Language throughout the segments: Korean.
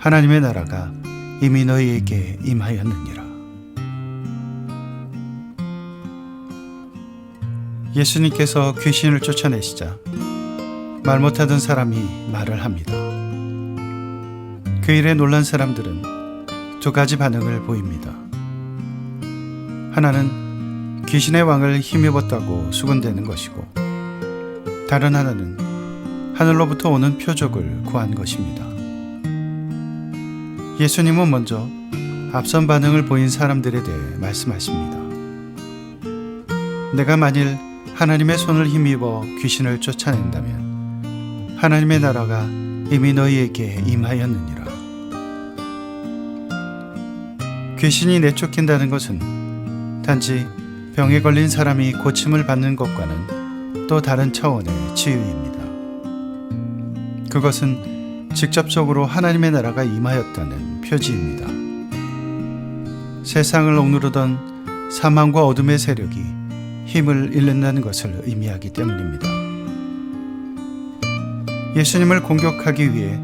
하나님의 나라가 이미 너희에게 임하였느니라 예수님께서 귀신을 쫓아내시자 말 못하던 사람이 말을 합니다. 그 일에 놀란 사람들은 두 가지 반응을 보입니다. 하나는 귀신의 왕을 힘입었다고 수군대는 것이고, 다른 하나는 하늘로부터 오는 표적을 구한 것입니다. 예수님은 먼저 앞선 반응을 보인 사람들에 대해 말씀하십니다. 내가 만일 하나님의 손을 힘입어 귀신을 쫓아낸다면 하나님의 나라가 이미 너희에게 임하였느니라. 귀신이 내쫓긴다는 것은 단지 병에 걸린 사람이 고침을 받는 것과는 또 다른 차원의 치유입니다. 그것은 직접적으로 하나님의 나라가 임하였다는 표지입니다. 세상을 억누르던 사망과 어둠의 세력이 힘을 잃는다는 것을 의미하기 때문입니다. 예수님을 공격하기 위해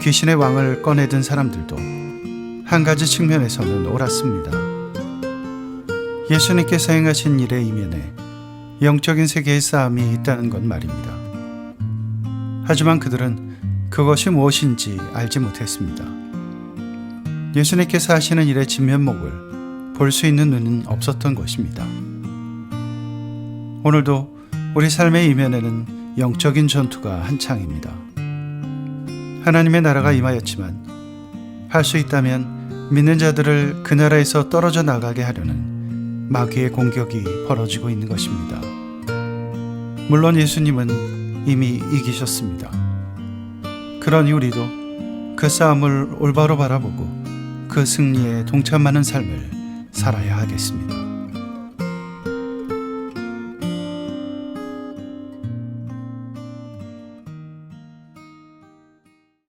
귀신의 왕을 꺼내든 사람들도 한 가지 측면에서는 옳았습니다. 예수님께서 행하신 일의 이면에 영적인 세계의 싸움이 있다는 건 말입니다. 하지만 그들은 그것이 무엇인지 알지 못했습니다. 예수님께서 하시는 일의 진면목을 볼 수 있는 눈은 없었던 것입니다. 오늘도 우리 삶의 이면에는 영적인 전투가 한창입니다. 하나님의 나라가 임하였지만 할 수 있다면 믿는 자들을 그 나라에서 떨어져 나가게 하려는 마귀의 공격이 벌어지고 있는 것입니다. 물론 예수님은 이미 이기셨습니다. 그러니 우리도 그 싸움을 올바로 바라보고 그 승리에 동참하는 삶을 살아야 하겠습니다.